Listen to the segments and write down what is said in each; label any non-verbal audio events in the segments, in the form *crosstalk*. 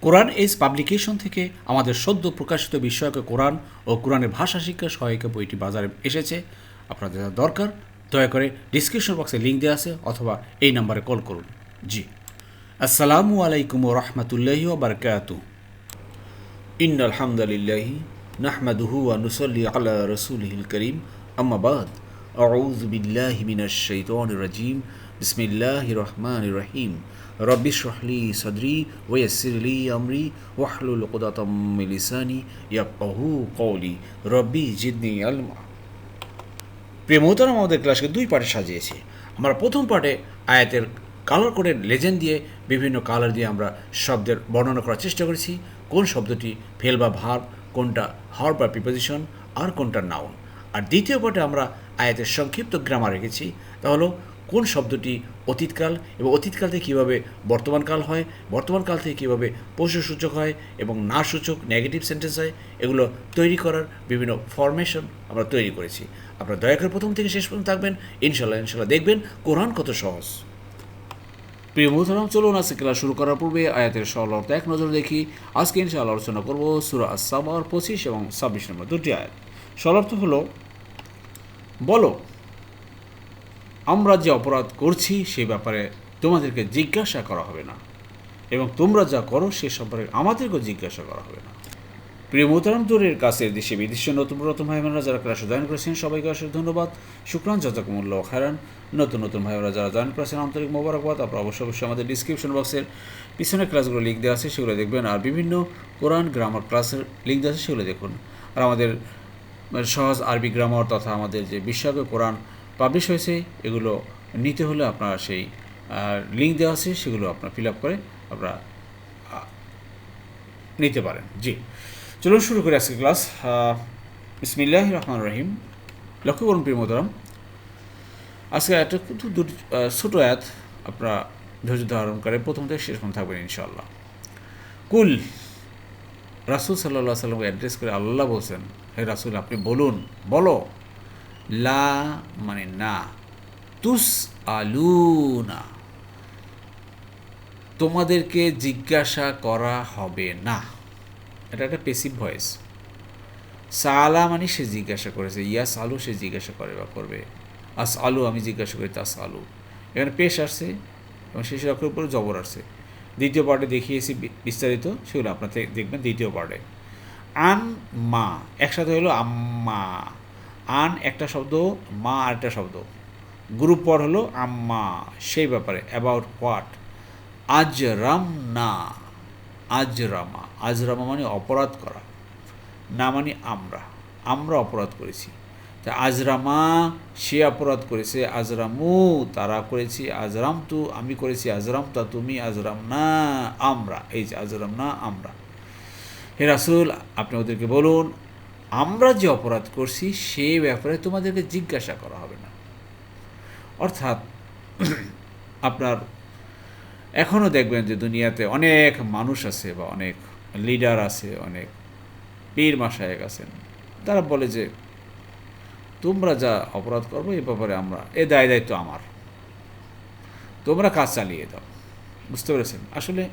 কোরআন age publication থেকে আমাদের সদ্য প্রকাশিত বিষয়ক কোরআন ও কোরআনের ভাষা শিক্ষা সহায়িকা বইটি বাজারে এসেছে। আপনাদের যা দরকার, দয়া করে ডিসক্রিপশন বক্সে লিঙ্ক দেওয়া আছে অথবা এই নাম্বারে কল করুন। জি। আসসালামু আলাইকুম ও রহমতুল্লাহি বারকাতু ইন আলহামদুলিল্লাহি নাহমাদুহু ওয়া নুসাল্লি আলা রাসূলিহিল করিম। আম্মা বাদ। আউযু বিল্লাহি মিনাশ শাইতানির রাজিম। বিসমিল্লাহির রহমানির রহিম। রব্বি শহলি সদরি ওয়াসিরলি আমরি ওয়াহলুল উকদাতাম মিন লিসানি ইয়াফকাহু কওলি। রব্বি জিদনি আলমা। প্রিয় মোহতারাম, আমাদের ক্লাসকে দুই পার্টে সাজিয়েছি। আমরা প্রথম পার্টে আয়াতের কালার কোডের লেজেন্ড দিয়ে, বিভিন্ন কালার দিয়ে আমরা শব্দের বর্ণনা করার চেষ্টা করেছি। কোন শব্দটি ফেল বা ভার কোনটা হার বা প্রিপোজিশন আর কোনটা নাউন আর দ্বিতীয় পার্টে আমরা আয়াতের সংক্ষিপ্ত গ্রামার রেখেছি তা হলো কোন শব্দটি অতীতকাল এবং অতীতকাল থেকে কীভাবে বর্তমানকাল হয়, বর্তমানকাল থেকে কীভাবে পশুসূচক হয় এবং না সূচক নেগেটিভ সেন্টেন্স হয়, এগুলো তৈরি করার বিভিন্ন ফরমেশন আমরা তৈরি করেছি। আপনারা দয়া করে প্রথম থেকে শেষ পর্যন্ত থাকবেন ইনশাল্লাহ ইনশাল্লাহ দেখবেন কোরআন কত সহজ। প্রিয় মোহতারাম চলুন আজকে ক্লাস শুরু করার পূর্বে আয়াতের সরল অর্থ এক নজর দেখি। আজকে ইনশাআল্লাহ আলোচনা করব সুরা আসাবার পঁচিশ এবং ছাব্বিশ নম্বর দুটি আয়াত। সরল অর্থ হলো, বলো আমরা যে অপরাধ করছি সে ব্যাপারে তোমাদেরকে জিজ্ঞাসা করা হবে না। এবং তোমরা যা করো সে সম্পর্কে আমাদেরকেও জিজ্ঞাসা করা হবে না। প্রিয় মোহতারাম, দূরের কাছে দেশে বিদেশে নতুন প্রথম ভাই যারা ক্লাসে জয়েন করেছেন, সবাইকে অশেষ ধন্যবাদ। শুক্রান জাজাকুমুল্ল খারান নতুন নতুন ভাই যারা জয়েন করেছেন, আন্তরিক মোবারকবাদ। আপনারা অবশ্যই অবশ্যই আমাদের ডিসক্রিপশন বক্সের পিছনে ক্লাসগুলো লিঙ্ক দেওয়া আছে, সেগুলো দেখবেন। আর বিভিন্ন কোরআন গ্রামার ক্লাসের লিঙ্ক দেওয়া আছে, সেগুলো দেখুন। আর আমাদের সহজ আরবি গ্রামার তথা আমাদের যে বিশ্বকে কোরআন পাবলিশ হয়েছে, এগুলো নিতে হলে আপনারা সেই লিঙ্ক দেওয়া আছে, সেগুলো আপনার ফিল আপ করে আপনারা নিতে পারেন। জি। চলুন শুরু করি আজকে ক্লাস ইসমিল্লাহ রহমান রহিম। লক্ষ্য করুন প্রিয় মোদরম আজকে একটা কিন্তু ছোটো আয়াত আপনারা ধৈর্য ধারণ করে প্রথম থেকে শেষ থাকবেন ইনশাআল্লাহ। কুল, রাসুল সাল্লাহ সাল্লামকে অ্যাড্রেস করে আল্লাহ বলছেন, হে রাসুল, আপনি বলুন, বলো। লা মানে না। তুস আলুনা তোমাদেরকে জিজ্ঞাসা করা হবে না। এটা একটা পেসিভ ভয়েস সালা মানে সে জিজ্ঞাসা করেছে ইয়াস আলু সে জিজ্ঞাসা করে বা করবে। আস আলু আমি জিজ্ঞাসা করি তাস আলু এখানে পেশ আসছে এবং শেষ অক্ষরের উপরে জবর আসছে। দ্বিতীয় পার্টে দেখিয়েছি বিস্তারিত, সেগুলো আপনার দেখবেন দ্বিতীয় পার্টে আন মা একসাথে হলো আম্মা। আন একটা শব্দ, মা আরেকটা শব্দ। গ্রুপ পর হলো আম্মা, সেই ব্যাপারে অ্যাবাউট হোয়াট আজরাম না আজরামা। আজরামা মানে অপরাধ করা, না মানে আমরা। আমরা অপরাধ করেছি। তা আজরামা, সে অপরাধ করেছে, আজরামু, তারা করেছি আজরাম তু আমি করেছি আজরাম তা তুমি আজরাম না আমরা। এই যে আজরাম না আমরা। হে রাসুল, আপনি ওদেরকে বলুন আমরা যে অপরাধ করছি সে ব্যাপারে তোমাদেরকে জিজ্ঞাসা করা হবে না। অর্থাৎ, আপনার এখনও দেখবেন যে দুনিয়াতে অনেক মানুষ আছে বা অনেক লিডার আছে, অনেক পীর মাসায়ক আছেন। তারা বলে যে, তোমরা যা অপরাধ করব, এ ব্যাপারে আমরা, এ দায় দায়িত্ব আমার। তোমরা কাজ চালিয়ে দাও। বুঝতে পেরেছেন? আসলে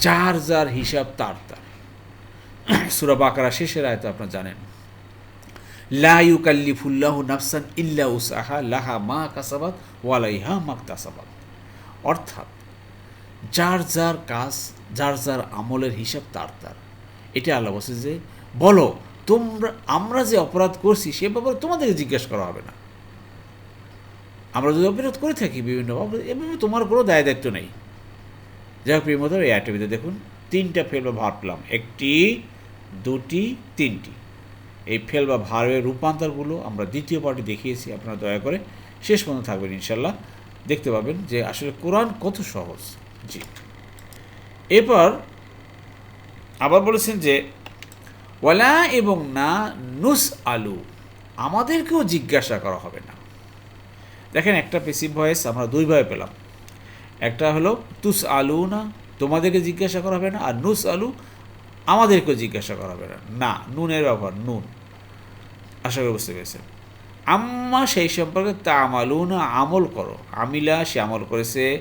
যার যার হিসাব তার তার। সুরা বাকারা শেষের আয়তো আপনারা জানেন। লা ইউকাল্লিফুল্লাহ নাফসান ইল্লা উসাহা লাহা মা কাসাবাত ওয়ালাইহা মাকতাসাবাত অর্থাৎ যার যার কাজ, যার যার আমলের হিসাব তার তার। এটা আল্লাহ বলছে যে, বলো, তোমরা, আমরা যে অপরাধ করছি, সে ব্যাপারে তোমাদেরকে জিজ্ঞেস করা হবে না। আমরা যদি অপরাধ করে থাকি বিভিন্ন এভাবে তোমার কোনো দায় দায়িত্ব নেই। যাই হোক প্রিয় মতো এই অ্যাক্টিভিতে দেখুন, তিনটা ফেল ভার একটি দুটি, তিনটি। এই ফেল বা ভারের রূপান্তরগুলো আমরা দ্বিতীয় পার্টি দেখিয়েছি, আপনারা দয়া করে শেষ পর্যন্ত থাকবেন ইনশাল্লাহ দেখতে পাবেন যে আসলে কোরআন কত সহজ। জি। এরপর আবার বলেছেন যে, ওয়ালা এবং না নুস আলু আমাদেরকেও জিজ্ঞাসা করা হবে না। দেখেন একটা পেসিভ ভয়েস আমরা দুইভাবে পেলাম। একটা হলো তুস আলু না তোমাদেরকে জিজ্ঞাসা করা হবে না। আর নুস আলু আমাদেরকেও জিজ্ঞাসা করা হবে না। না, নুনের ব্যবহার, নুন। আশা করি বুঝতে পেরেছেন। আম্মা সেই সম্পর্কে তা না আমল করো। আমিলা, সে আমল করেছে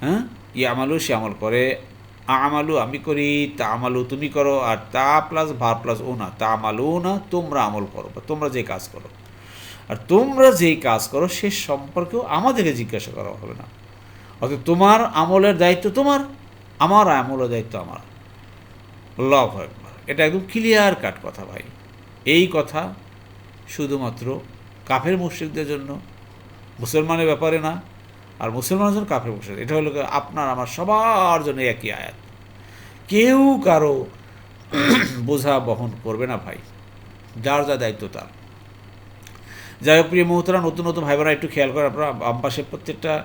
হ্যাঁ? ই আমালু সে আমল করে। আমালু, আমি করি তা আমালু তুমি করো, আর তা প্লাস ভার প্লাস ও না। তা আমালু না তোমরা আমল করো, বা তোমরা যে কাজ করো। আর তোমরা যেই কাজ করো, সে সম্পর্কেও আমাদেরকে জিজ্ঞাসা করা হবে না। অর্থাৎ তোমার আমলের দায়িত্ব তোমার, আমার আমলের দায়িত্ব আমার। লভ একবার এটা একদম ক্লিয়ার কাট কথা ভাই। এই কথা শুধুমাত্র কাফের মুশ্রিকদের জন্য। মুসলমানের ব্যাপারে না, আর মুসলমানের জন্য কাফের মুশ্রিক। এটা হলো আপনার, আমার সবার জন্য একই আয়াত। কেউ কারও *clears throat* বোঝা বহন করবে না ভাই। যার যা দায়িত্ব তার। যাই হোক, প্রিয় মুহূর্তরা নতুন নতুন ভাই বোনেরা একটু খেয়াল করে আপনারা পাশে প্রত্যেকটা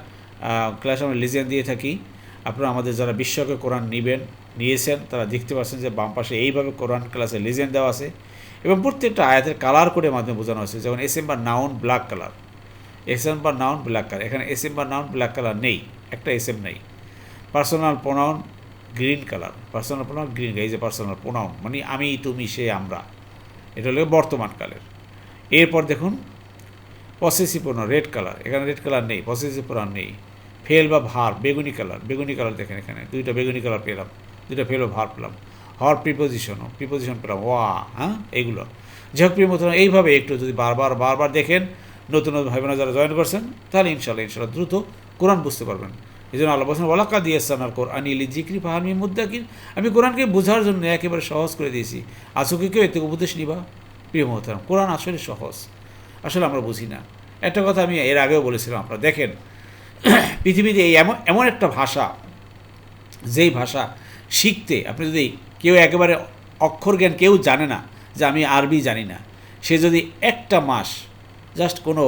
ক্লাস আমরা লিজেন দিয়ে থাকি। আপনারা আমাদের যারা বিশ্বকে কোরআন নিবেন নিয়েছেন, তারা দেখতে পাচ্ছেন যে বাম পাশে এইভাবে কোরআন ক্লাসে লিজেন দেওয়া আছে এবং প্রত্যেকটা আয়াতের কালার করে মাধ্যমে বোঝানো হয়েছে। যেমন S M noun black colour S M noun black colour এখানে S M noun black colour নেই, একটা এস এম নেই। Personal pronoun green colour personal pronoun green এই যে পার্সোনাল প্রোনাউন মানে আমি, তুমি, সে, আমরা। এটা হলো বর্তমানকালের এরপর দেখুন পসেসিভ প্রোনাউন রেড কালার এখানে রেড কালার নেই পসেসিভ প্রোনাউন নেই। ফেল বা ভার, বেগুনি কালার বেগুনি কালার দেখেন এখানে, দুইটা বেগুনি কালার পেলাম। দুইটা ফেলো ভার পেলাম হর প্রিপোজিশনও প্রিপোজিশন পেলাম ওয়া হ্যাঁ এইগুলো। যাই হোক প্রিয় মতন এইভাবে একটু যদি বারবার বারবার দেখেন, নতুন নতুন ভাই বোনেরা যারা জয়েন করছেন, তাহলে ইনশাল্লাহ ইনশাল্লাহ দ্রুত কোরআন বুঝতে পারবেন। এই জন্য আল্লাহ বলছেন ওলাকা দিয়েছেন আর কোরআন ইলি জিক্রি পাহামি মুদ্দাকির আমি কোরআনকে বোঝার জন্য একেবারে সহজ করে দিয়েছি। আসুকে কেউ এতে উপদেশ নিবা? প্রিয় মহতারাম কোরআন আসলে সহজ। আসলে আমরা বুঝি না। একটা কথা আমি এর আগেও বলেছিলাম, আপনারা দেখেন, *clears throat* পৃথিবীতে এই এমন এমন একটা ভাষা, যেই ভাষা শিখতে, আপনি যদি কেউ একেবারে অক্ষর জ্ঞান কেউ জানে না যে আমি আরবি জানি না, সে যদি একটা মাস জাস্ট কোনো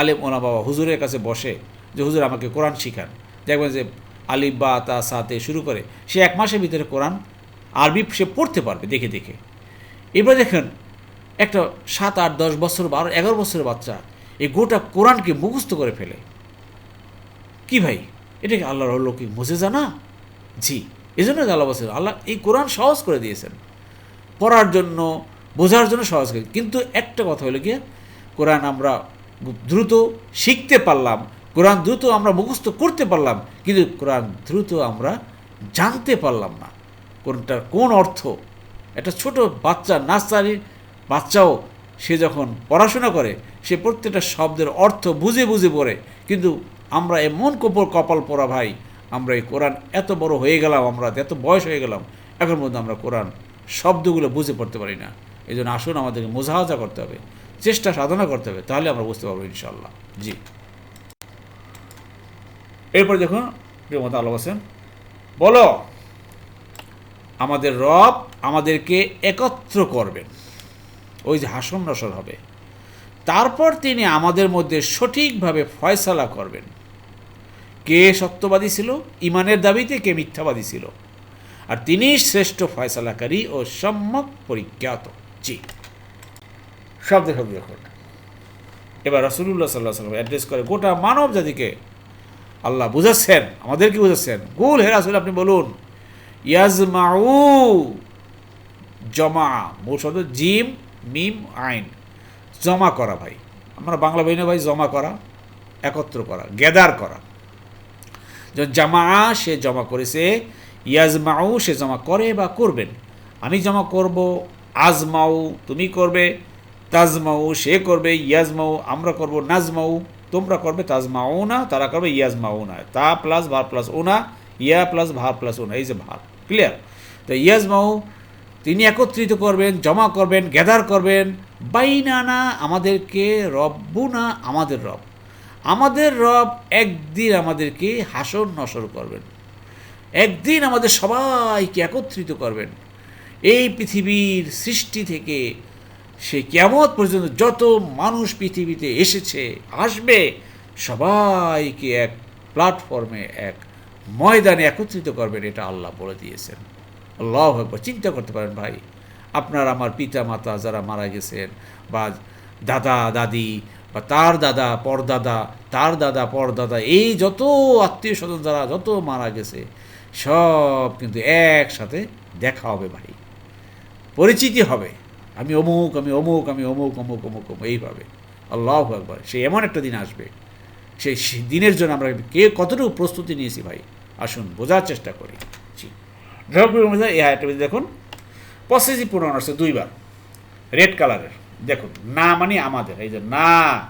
আলেম ওনা বাবা হুজুরের কাছে বসে যে, হুজুর, আমাকে কোরআন শিখান। দেখবেন যে আলিফ বা, তা সাতে শুরু করে সে এক মাসের ভিতরে কোরআন, আরবি সে পড়তে পারবে দেখে দেখে। এবার দেখেন, একটা সাত, আট, দশ বছর বারো এগারো বছরের বাচ্চা এই গোটা কোরআনকে মুখস্থ করে ফেলে। কি ভাই? এটা কি আল্লাহর অলৌকিক মোজেজা না? জি। এই জন্য আল্লাহ আল্লাহ এই কোরআন সহজ করে দিয়েছেন। পড়ার জন্য, বোঝার জন্য সহজ করে কিন্তু একটা কথা হলো গিয়ে, কোরআন আমরা দ্রুত শিখতে পারলাম, কোরআন দ্রুত আমরা মুখস্থ করতে পারলাম, কিন্তু কোরআন দ্রুত আমরা জানতে পারলাম না। কোনটার কোন অর্থ? একটা ছোট বাচ্চা, নার্সারির বাচ্চাও, সে যখন পড়াশোনা করে, সে প্রত্যেকটা শব্দের অর্থ বুঝে বুঝে পড়ে। কিন্তু আমরা এমন কপর কপাল পড়া ভাই আমরা এই কোরআন এত বড় হয়ে গেলাম, আমরা এত বয়স হয়ে গেলাম এখন মধ্যে আমরা কোরআন শব্দগুলো বুঝে পড়তে পারি না। এই জন্য আসুন আমাদেরকে মোজাহাজা করতে হবে, চেষ্টা সাধনা করতে হবে, তাহলে আমরা বুঝতে পারব ইনশাল্লাহ জি। এরপর দেখুন প্রিয়মতা আলো বসেন বলো, আমাদের রব আমাদেরকে একত্র করবেন। ওই যে হাসন নসর হবে। তারপর তিনি আমাদের মধ্যে সঠিকভাবে ফয়সালা করবেন। কে সত্যবাদী ছিল? ইমানের দাবিতে কে মিথ্যাবাদী ছিল? আর তিনি শ্রেষ্ঠ ফয়সালাকারী ও সম্যক পরিজ্ঞাত। জি। শব্দ শব্দ এবার রসুল্লাহ সাল্লাহ সাল্লাম অ্যাড্রেস করে গোটা মানব জাতিকে আল্লাহ বুঝাচ্ছেন আমাদেরকে বুঝাচ্ছেন। গুল হে রাসুল আপনি বলুন ইয়াজমাউ জমা মূল শব্দ জিম মিম আইন। জমা করা ভাই। আমরা বাংলা বই ভাই জমা করা একত্র করা গ্যাদার করা। জামা সে জমা করেছে, ইয়াজমাউ সে জমা করে বা করবেন আমি জমা করব, আজমাউ তুমি করবে, তাজমাউ সে করবে, ইয়াজমাউ আমরা করব, নাজমাউ তোমরা করবে, তাজমাউ না, তারা করবে, ইয়াজমাউ না। তা প্লাস ভার প্লাস ওনা ইয়া প্লাস ভার প্লাস ওনা এই যে ভার, ক্লিয়ার? তো ইয়াজমাউ তিনি একত্রিত করবেন, জমা করবেন, গ্যাদার করবেন বাইনানা আমাদেরকে রব্বু না আমাদের রব। আমাদের রব একদিন আমাদেরকে হাসর নসর করবেন। একদিন আমাদের সবাইকে একত্রিত করবেন। এই পৃথিবীর সৃষ্টি থেকে সে কেমত পর্যন্ত যত মানুষ পৃথিবীতে এসেছে, আসবে, সবাইকে এক প্ল্যাটফর্মে, এক ময়দানে একত্রিত করবেন, এটা আল্লাহ বলে দিয়েছেন। আল্লাহ একবার চিন্তা করতে পারেন ভাই, আপনার আমার পিতা মাতা যারা মারা গেছেন বা দাদা, দাদি বা তার দাদা, পরদাদা, তার দাদা, পরদাদা, এই যত আত্মীয় স্বজন যারা যত মারা গেছে, সব কিন্তু একসাথে দেখা হবে ভাই। পরিচিতি হবে। আমি অমুক আমি অমুক আমি অমুক অমুক অমুক অমুক, এইভাবে। আল্লাহ একবার সে এমন একটা দিন আসবে। সেই দিনের জন্য আমরা কে কতটুকু প্রস্তুতি নিয়েছি ভাই? আসুন, বোঝার চেষ্টা করি। জি। এই আয়াতটা দেখুন পসেসিভ প্রোনাউন আসছে দুইবার। রেড কালারের। দেখুন, না মানে আমাদের, এই যে না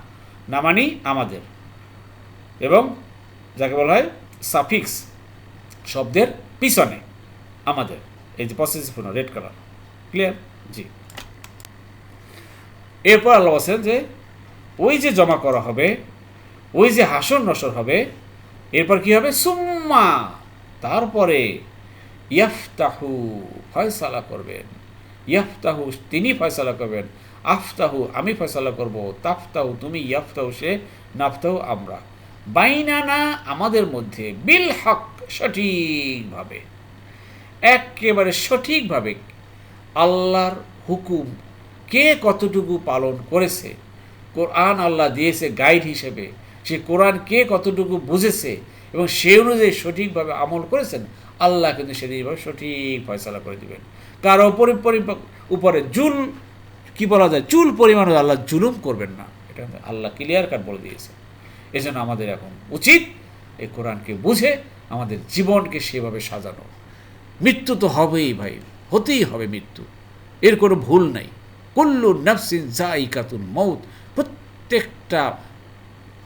না মানে আমাদের। এবং যাকে বলা হয় সাফিক্স শব্দের পিছনে আমাদের। এই যে possessive pronoun red colour clear জি। এরপর আল্লাহ বলছেন যে, ওই যে জমা করা হবে, ওই যে হাসন নসর হবে, এরপর কি হবে? সুম্মা, তারপরে ইয়াফতাহু, ফয়সালা করবেন। ইয়াফতাহু, তিনি ফয়সালা করবেন। আফতাহু, আমি ফয়সালা করব। তাফতাহু, তুমি ইয়াফতাহু, সে নাফতাহু, আমরা। বাইনানা, আমাদের মধ্যে বিল হক, সঠিকভাবে। একেবারে সঠিকভাবে আল্লাহর হুকুম কে কতটুকু পালন করেছে, কোরআন আল্লাহ দিয়েছে গাইড হিসেবে। সে কোরআন কে কতটুকু বুঝেছে এবং সে অনুযায়ী সঠিকভাবে আমল করেছেন, আল্লাহ কিন্তু সেদিনভাবে সঠিক ফয়সলা করে দিবেন। কারও উপরে পরি- উপরে জুল কি বলা যায়? চুল পরিমাণ আল্লাহ জুলুম করবেন না। এটা আল্লাহ ক্লিয়ার কাট বলে দিয়েছে। এজন্য আমাদের এখন উচিত এই কোরআনকে বুঝে আমাদের জীবনকে সেভাবে সাজানো। মৃত্যু তো হবেই ভাই, হতেই হবে মৃত্যু। এর কোনো ভুল নাই। কুল্লু নফসিন জাইকাতুল মৌত প্রত্যেকটা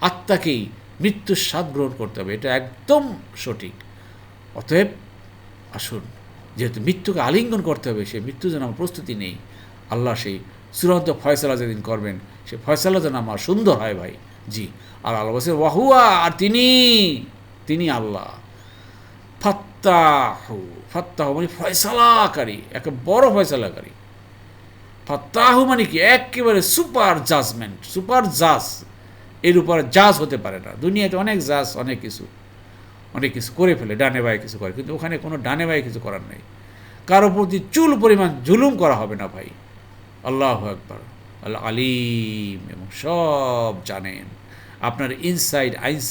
আত্মাকেই মৃত্যুর স্বাদ গ্রহণ করতে হবে। এটা একদম সঠিক। অতএব আসুন, যেহেতু মৃত্যুকে আলিঙ্গন করতে হবে, সে মৃত্যু যেন আমার প্রস্তুতি নেই, আল্লাহ সেই চূড়ান্ত ফয়সালা যেদিন করবেন, সে ফয়সালা যেন আমার সুন্দর হয় ভাই। জি। আর আল্লাহ বলছে ওয়াহুয়া, আর তিনি তিনি আল্লাহ। ফাত্তাহু ফাত্তাহু মানে ফয়সালাকারী, একে বড় ফয়সালাকারী। ফাত্তাহু মানে কি? একেবারে সুপার জাজমেন্ট, সুপার জাজ। এর উপর জাজ হতে পারে না। দুনিয়াতে অনেক জাজ, অনেক কিছু অনেক কিছু করে ফেলে, ডানে বায়ে কিছু করে। কিন্তু ওখানে কোনো ডানে বায়ে কিছু করার নেই। কারও প্রতি চুল পরিমাণ জুলুম করা হবে না ভাই। আল্লাহ একবার আল্লাহ আলিম এবং সব জানেন। আপনার ইনসাইড আইনস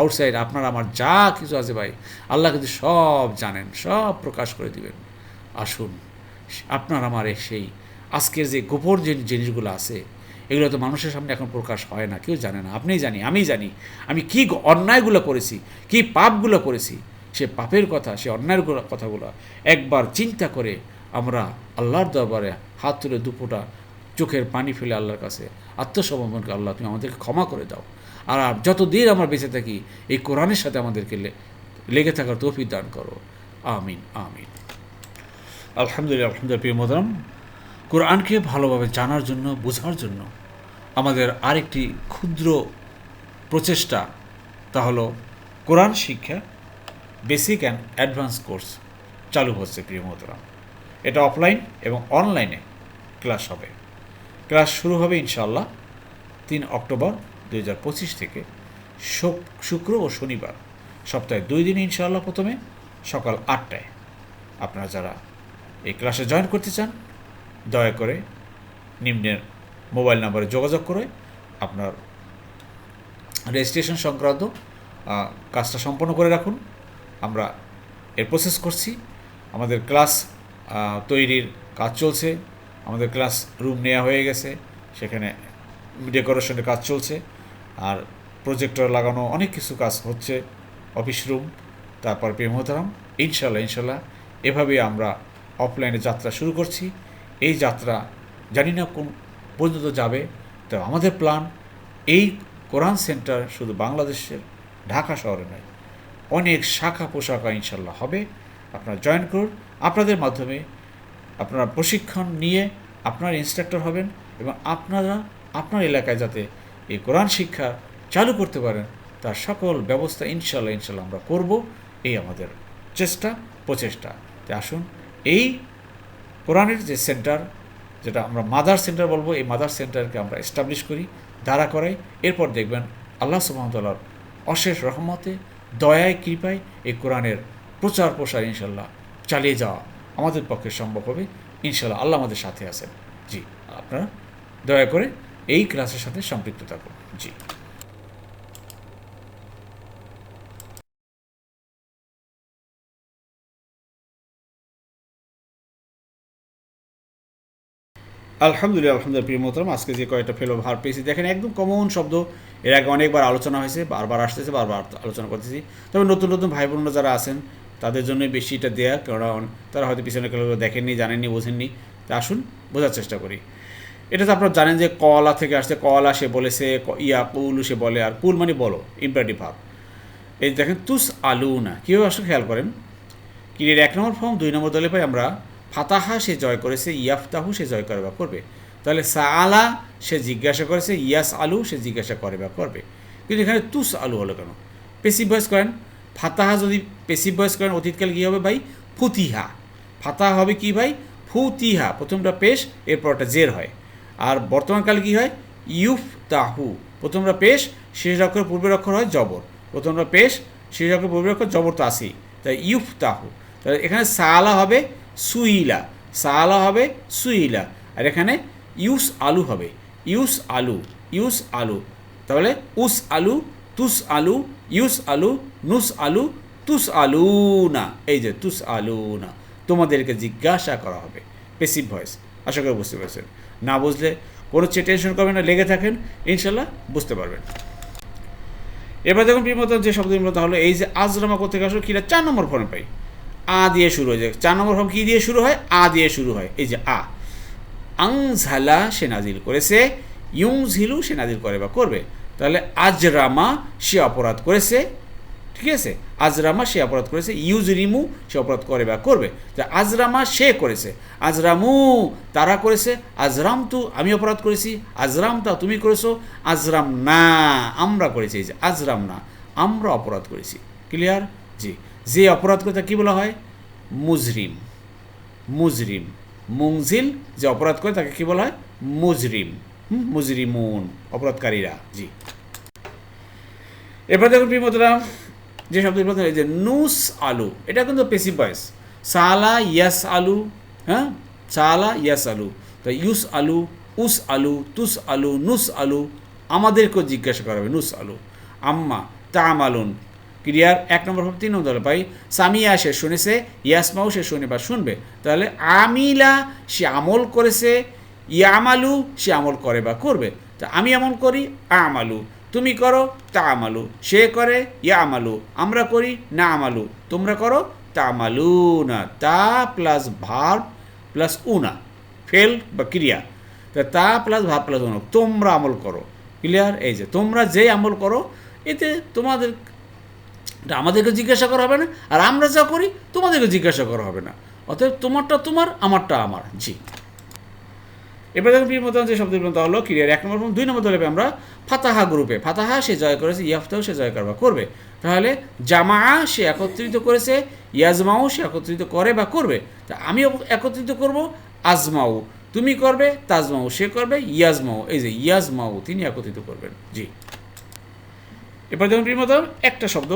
আউটসাইড আপনার, আমার যা কিছু আছে ভাই, আল্লাহ কিন্তু সব জানেন, সব প্রকাশ করে দিবেন। আসুন, আপনার, আমার সেই আজকের যে গোপন যে জিনিসগুলো আছে, এগুলো তো মানুষের সামনে এখন প্রকাশ হয় না, কেউ জানে না। আপনিই জানি আমি জানি। আমি কি অন্যায়গুলো করেছি, কি পাপগুলো করেছি, সে পাপের কথা, সে অন্যায়ের কথাগুলো একবার চিন্তা করে আমরা আল্লাহর দরবারে হাত তুলে দুপোটা চোখের পানি ফেলে আল্লাহর কাছে আত্মসমর্পণকে আল্লাহ তুমি আমাদেরকে ক্ষমা করে দাও। আর যত যতদিন আমরা বেঁচে থাকি, এই কোরআনের সাথে আমাদেরকে লেগে থাকার তৌফিক দান করো। আমিন আমিন। আলহামদুলিল্লাহ আলহামদুলিল্লাহ, প্রিয় মোদরম কোরআনকে ভালোভাবে জানার জন্য, বোঝার জন্য আমাদের আরেকটি ক্ষুদ্র প্রচেষ্টা, তা হলো কোরআন শিক্ষা, বেসিক অ্যান্ড অ্যাডভান্স কোর্স চালু হচ্ছে, প্রিয় মোদরাম এটা অফলাইন এবং অনলাইনে ক্লাস হবে। ক্লাস শুরু হবে ইনশাল্লাহ তিন অক্টোবর দুই হাজার পঁচিশ থেকে শুক- শুক্র ও শনিবার। সপ্তাহে দুই দিন ইনশাআল্লাহ প্রথমে, সকাল আটটায়। আপনারা যারা এই ক্লাসে জয়েন করতে চান, দয়া করে নিম্নের মোবাইল নম্বরে যোগাযোগ করে আপনার রেজিস্ট্রেশন সংক্রান্ত কাজটা সম্পন্ন করে রাখুন। আমরা এর প্রসেস করছি। আমাদের ক্লাস তৈরির কাজ চলছে। আমাদের ক্লাস রুম নেওয়া হয়ে গেছে। সেখানে ডেকোরেশনের কাজ চলছে। আর প্রজেক্টর লাগানো অনেক কিছু কাজ হচ্ছে। অফিস রুম তারপর প্রেমহতারাম ইনশাল্লাহ ইনশাল্লাহ এভাবে আমরা অফলাইনে যাত্রা শুরু করছি। এই যাত্রা জানি না কোন পর্যন্ত যাবে। তো আমাদের প্ল্যান এই কোরআন সেন্টার শুধু বাংলাদেশের, ঢাকা শহরে নয়, অনেক শাখা পোশাকা ইনশাল্লাহ হবে। আপনারা জয়েন করুন। আপনাদের মাধ্যমে আপনারা প্রশিক্ষণ নিয়ে আপনার ইনস্ট্রাক্টর হবেন এবং আপনারা আপনার এলাকায় যাতে এই কোরআন শিক্ষা চালু করতে পারেন, তার সকল ব্যবস্থা ইনশাল্লাহ ইনশাল্লাহ আমরা করব। এই আমাদের চেষ্টা, প্রচেষ্টা। তাই আসুন, এই কোরআনের যে সেন্টার যেটা আমরা মাদার সেন্টার বলব, এই মাদার সেন্টারকে আমরা এস্টাবলিশ করি, দাঁড়া করাই। এরপর দেখবেন আল্লাহ সুবাহতাল্লাহর অশেষ রহমতে, দয়ায়, কৃপায় এই কোরআনের প্রচার প্রসার ইনশাল্লাহ চালিয়ে যাওয়া আমাদের পক্ষে সম্ভব হবে। ইনশাল্লাহ আল্লাহ আমাদের সাথে আছেন। জি, আপনারা দয়া করে এই ক্লাসের সাথে সম্পৃক্ত থাকুন। জি। আলহামদুলিল্লাহ আলহামদুলিল্লাহ, প্রিয় মোহতরম, আজকে যে কয়েকটা ফেলো ভার পেয়েছি, দেখেন একদম কমন শব্দ। এর আগে অনেকবার আলোচনা হয়েছে, বারবার আসতেছে, বারবার আলোচনা করতেছি। তবে নতুন নতুন ভাই বোনরা যারা আছেন তাদের জন্যই বেশি এটা দেয়া, কারণ তারা হয়তো পিছনে কেউ দেখেননি, জানেননি, বোঝেননি। তা আসুন, বোঝার চেষ্টা করি। এটা তো আপনারা জানেন যে কলা থেকে আসছে, কলা সে বলেছে ইয়া, কুলু সে বলে, আর কুল মানে বলো ইম্পারেটিভ ভাব। এই দেখেন, তুস আলু না, কীভাবে আসলে খেয়াল করেন? কিরের এক নম্বর ফর্ম, দুই নম্বর দলে পাই আমরা, ফাতাহা সে জয় করেছে, ইয়াফতাহু সে জয় করে বা করবে। তাহলে সা আলা সে জিজ্ঞাসা করেছে, ইয়াস আলু সে জিজ্ঞাসা করে বা করবে। কিন্তু এখানে তুস আলু হলো কেন? পেসিভ ভয়েস করেন, ফাতাহা যদি পেসিভ ভয়েস করেন অতীতকালে কী হবে ভাই? ফুতিহা। ফাতা হবে কি ভাই? ফুতিহা। প্রথমটা পেশ, এরপরটা জের হয়। আর বর্তমানকালে কী হয়? ইউফ তাহু প্রথমটা পেশ, শেষ অক্ষর, পূর্বের অক্ষর হয় জবর। প্রথমটা পেশ, শেষ অক্ষর, পূর্বের অক্ষর, জবর তো তাই ইউফ তাহু তাহলে এখানে সালা হবে সুইলা। সালা হবে সুইলা। আর এখানে ইউস আলু হবে। ইউস আলু ইউস আলু। তাহলে উস আলু, তুস আলু, ইউস আলু, নুস আলু তুস আলু না এই যে তুস আলু না তোমাদেরকে জিজ্ঞাসা করা হবে। পেসিভ ভয়েস আশা করি বুঝতে পারছেন। না বুঝলে কোনো চেয়ে টেনশন করবেন না, লেগে থাকেন, ইনশাল্লাহ বুঝতে পারবেন। এবার দেখুন প্রিয়মতন যে শব্দ নির্মত হলো, এই যে আজরামা করতে আসলে কিরা চার নম্বর ফর্মে পাই। আ দিয়ে শুরু হয়ে যায়। চার নম্বর ফর্ম কী দিয়ে শুরু হয়? আ দিয়ে শুরু হয়। এই যে আ। আংঝালা সে নাজিল করেছে ইউং ঝিলু সে নাজিল করে বা করবে। তাহলে আজরামা সে অপরাধ করেছে ঠিক আছে? আজরামা সে অপরাধ করেছে, ইউজরিমু সে অপরাধ করে বা করবে। আজরামা সে করেছে। আজরামু তারা করেছে আজরাম তু আমি অপরাধ করেছি আজরাম তা তুমি করেছ আজরাম না আমরা করেছি যে আজরাম না আমরা অপরাধ করেছি। ক্লিয়ার জি। যে অপরাধ করে তাকে কী বলা হয়? মুজরিম। মুজরিম। মুংজিল যে অপরাধ করে তাকে কী বলা হয়? মুজরিম। মুজরিমুন। অপরাধকারীরা। জি। এবার দেখুন প্রিমতরাম যে শব্দ এই যে নুস আলু, এটা কিন্তু পেসিভ ভয়েস সালা ইয়াস আলু হ্যাঁ? সালা ইয়াস আলু। তো ইউস আলু, উস আলু, তুস আলু, নুস আলু আমাদেরকেও জিজ্ঞাসা করা হবে, নুস আলু। আম্মা তাম আলুন ক্রিয়ার এক নম্বর ভাব তিন নম্বর পাই সামিয়া সে শুনেছে ইয়াসমাও সে শুনে বা শুনবে। তাহলে আমিলা সে আমল করেছে, ইয়ামালু সে আমল করে বা করবে। তা আমি আমল করি, আমালু। তুমি করো, তা আমালু। সে করে, ইয়া আমালু। আমরা করি, না আমালু। তোমরা করো, তা আমালু না তা প্লাস ভার প্লাস উনা। ফেল বা ক্রিয়া। তা তা প্লাস ভার প্লাস উনা। তোমরা আমল করো। ক্লিয়ার? এই যে, তোমরা যে আমল করো, এতে তোমাদের আমাদেরকে জিজ্ঞাসা করা হবে না। আর আমরা যা করি, তোমাদেরকে জিজ্ঞাসা করা হবে না। অতএব তোমারটা তোমার, আমারটা আমার। জি। এবার দেখুন প্রিয় মতো যে শব্দ তা হলো, ক্রিয়ার এক নম্বর দুই নম্বর দলে আমরা ফাতাহা গ্রুপে, ফাতাহা সে জয় করেছে ইয়াফতাও সে জয় করবা, করবে। তাহলে জামা সে একত্রিত করেছে ইয়াজমাও সে একত্রিত করে বা করবে। তা আমি একত্রিত করব আজমাও তুমি করবে তাজমাও সে করবে ইয়াজমাও এই যে ইয়াজমাও তিনি একত্রিত করবেন। জি। এবার দেখুন প্রিয় মতো একটা শব্দ।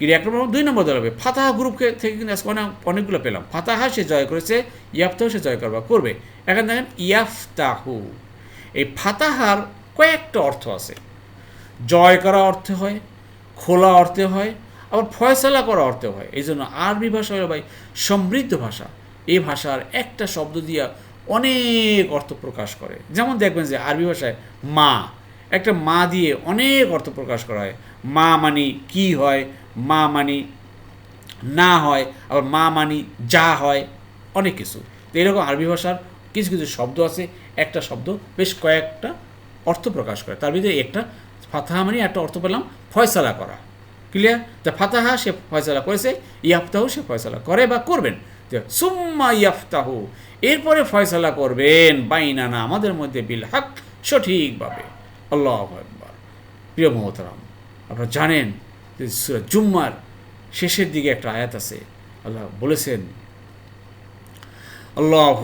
কিন্তু এক নম্বর দুই নম্বর দল হবে। ফাতাহা গ্রুপকে থেকে কিন্তু অনেক অনেকগুলো পেলাম। ফাতাহা সে জয় করেছে, ইয়াফতাহ সে জয় করবা করবে। এখন দেখেন, ইয়াফতাহু। এই ফাতাহার কয়েকটা অর্থ আছে। জয় করা অর্থে হয়, খোলা অর্থে হয়, আবার ফয়সালা করা অর্থে হয়। এই জন্য আরবি ভাষা হলো ভাই সমৃদ্ধ ভাষা। এই ভাষার একটা শব্দ দিয়া অনেক অর্থ প্রকাশ করে। যেমন দেখবেন যে আরবি ভাষায় মা। একটা মা দিয়ে অনেক অর্থ প্রকাশ করা হয়। মা মানে কি হয়? মা মানি, না হয়, আবার মা মানি যা হয়, অনেক কিছু। তো এরকম আরবি ভাষার কিছু কিছু শব্দ আছে, একটা শব্দ বেশ কয়েকটা অর্থ প্রকাশ করে। তার ভিতরে একটা ফাতাহা মানে একটা অর্থ পেলাম, ফয়সালা করা। ক্লিয়ার তা ফাতাহা সে ফয়সালা করেছে, ইয়াফতাহু সে ফয়সালা করে বা করবেন। সুম্মা ইয়াফতাহু, এরপরে ফয়সালা করবেন, বাইনানা, আমাদের মধ্যে বিল হক সঠিকভাবে। আল্লাহ প্রিয় মহতরাম, আপনারা জানেন জুম্মার শেষের দিকে একটা আয়াত আছে। আল্লাহ বলেছেন, আল্লাহ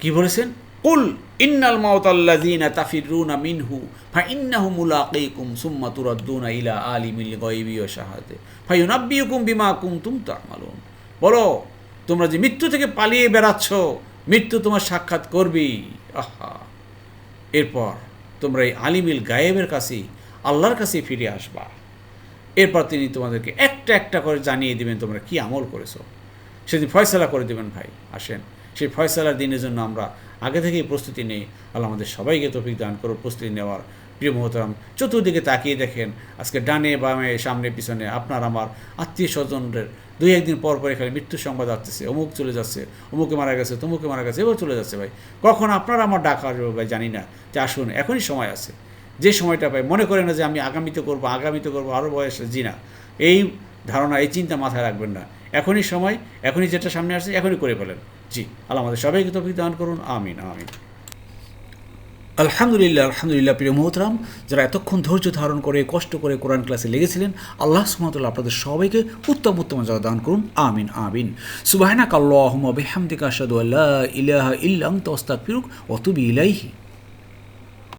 কি বলেছেন? কুল ইন্নাল মাউত আল্লাযীনা তাফিরুনা মিনহু, ফাইন্নাহু মুলাকীকুম সুম্মা তুরাদ্দুনা ইলা আলিমিল গায়বি ওয়া শাহাদাতি ফায়ুনাব্বিউকুম বিমা কুনতুম তা'মালুন। বলো, তোমরা যে মৃত্যু থেকে পালিয়ে বেড়াচ্ছ, মৃত্যু তোমার সাক্ষাৎ করবি আহা! এরপর তোমরা এই আলিমিল গায়েবের কাছেই আল্লাহর কাছে ফিরে আসবা। এরপর তিনি তোমাদেরকে একটা একটা করে জানিয়ে দেবেন তোমরা কি আমল করেছ। সেদিন ফয়সালা করে দেবেন ভাই, আসেন। সেই ফয়সালার দিনের জন্য আমরা আগে থেকেই প্রস্তুতি নেই। আল্লাহ আমাদের সবাইকে তফিক দান করো প্রস্তুতি নেওয়ার। প্রিয় মহতরাম, চতুর্দিকে তাকিয়ে দেখেন, আজকে ডানে, বামে, সামনে, পিছনে আপনার, আমার আত্মীয় স্বজনদের দুই একদিন পর পরে খালি মৃত্যু সংবাদ আসতেছে। অমুক চলে যাচ্ছে, অমুকে মারা গেছে, তমুকে মারা গেছে, এবার চলে যাচ্ছে ভাই। কখন আপনার আমার ডাকা আসবে ভাই জানি না। যে আসুন, এখনই সময় আছে। যে সময়টা পাই, মনে করেন না যে আমি আগামীতে করব আগামীতে করব আরও বয়স, জি না। এই ধারণা, এই চিন্তা মাথায় রাখবেন না। এখনই সময়, এখনই যেটা সামনে আসছে, এখনই করে ফেলেন। জি, আল্লাহ আমাদের সবাইকে তফিক দান করুন, আমিন আমিন। আলহামদুলিল্লাহ আলহামদুলিল্লাহ, প্রিয় মোহতরাম, যারা এতক্ষণ ধৈর্য ধারণ করে, কষ্ট করে কোরআন ক্লাসে লেগেছিলেন, আল্লাহ সুমতুল্লাহ আপনাদের সবাইকে উত্তম উত্তম যা দান করুন, আমিন আমিন। সুবাহনা কাল্লাহম বেহামদিকা আসাদু আল্লাহ ইলাহা ইল্লাং ফিরুক অতুবি ইলাইহি।